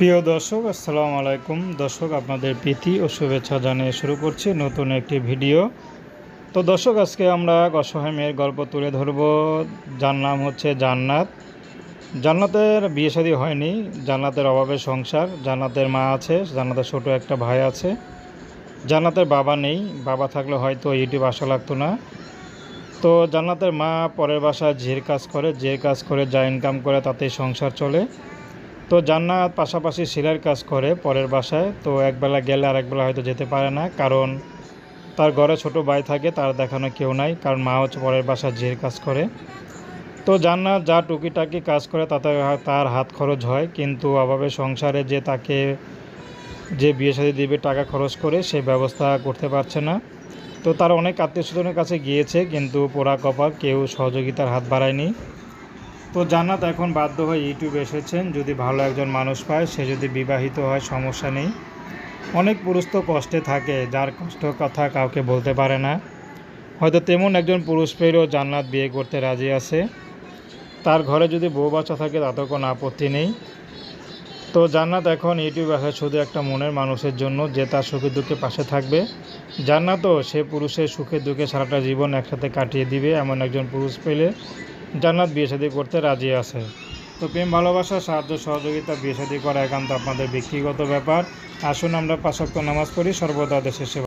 প্রিয় দর্শক, আসসালামু আলাইকুম। দর্শক, আপনাদের প্রীতি ও শুভেচ্ছা জানিয়ে শুরু করছি নতুন একটি ভিডিও। তো দর্শক, আজকে আমরা অসহায় মেয়ের গল্প তুলে ধরব। যার নাম হচ্ছে জান্নাত। জান্নাতের বিয়ে শাদী হয়নি, জান্নাতের অভাবে সংসার, জান্নাতের মা আছে, জান্নাতের ছোটো একটা ভাই আছে। জান্নাতের বাবা নেই, বাবা থাকলে হয়তো ইউটিউব আসা লাগতো না। তো জান্নাতের মা পরের বাসায় ঝের কাজ করে ঝের কাজ করে যা ইনকাম করে, তাতেই সংসার চলে। তো জান্নাত পাশাপাশি সেলাইয়ের কাজ করে পরের বাসায়, তো একবেলা গেলে আরেকবেলা হয়তো যেতে পারে না, কারণ তার ঘরে ছোট ভাই থাকে, তার দেখানো কেউ নাই, কারণ মা হচ্ছে পরের বাসায় ঝের কাজ করে। তো জান্নাত যা টুকিটাকি কাজ করে, তাতে তার হাত খরচ হয়, কিন্তু অভাবে সংসারে যে তাকে যে বিয়ে শাদী দিবে টাকা খরচ করে, সে ব্যবস্থা করতে পারছে না। তো তার অনেক আত্মীয় স্বজনের কাছে গিয়েছে, কিন্তু পোড়া কপাল কেউ সহযোগিতার হাত বাড়ায়নি। তো জান্নাত এখন বাধ্য হয়ে ইউটিউবে এসেছেন। যদি ভালো একজন মানুষ পায়, সে যদি বিবাহিত হয়, সমস্যা নেই। অনেক পুরুষ তো কষ্টে থাকে, যার কষ্ট কথা কাউকে বলতে পারে না। হয়তো তেমন একজন পুরুষ পেলেও জান্নাত বিয়ে করতে রাজি আছে। তার ঘরে যদি বউ বাচ্চা থাকে, তাতেও কোনো আপত্তি নেই। তো জান্নাত এখন ইউটিউব আসে শুধু একটা মনের মানুষের জন্য, যে তার সুখে দুঃখে পাশে থাকবে। জান্নাতও সে পুরুষের সুখে দুঃখে সারাটা জীবন একসাথে কাটিয়ে দিবে, এমন একজন পুরুষ পেলে। জান্নাত বিয়ে শাদী করতে রাজি আছে। তো প্রেম, ভালোবাসা, সাহায্য, সহযোগিতা বিয়ে করা একান্ত আপনাদের ব্যক্তিগত ব্যাপার। আসুন আমরা পাশাক্ত নামাজ পড়ি, সর্বদা দেশের সেবা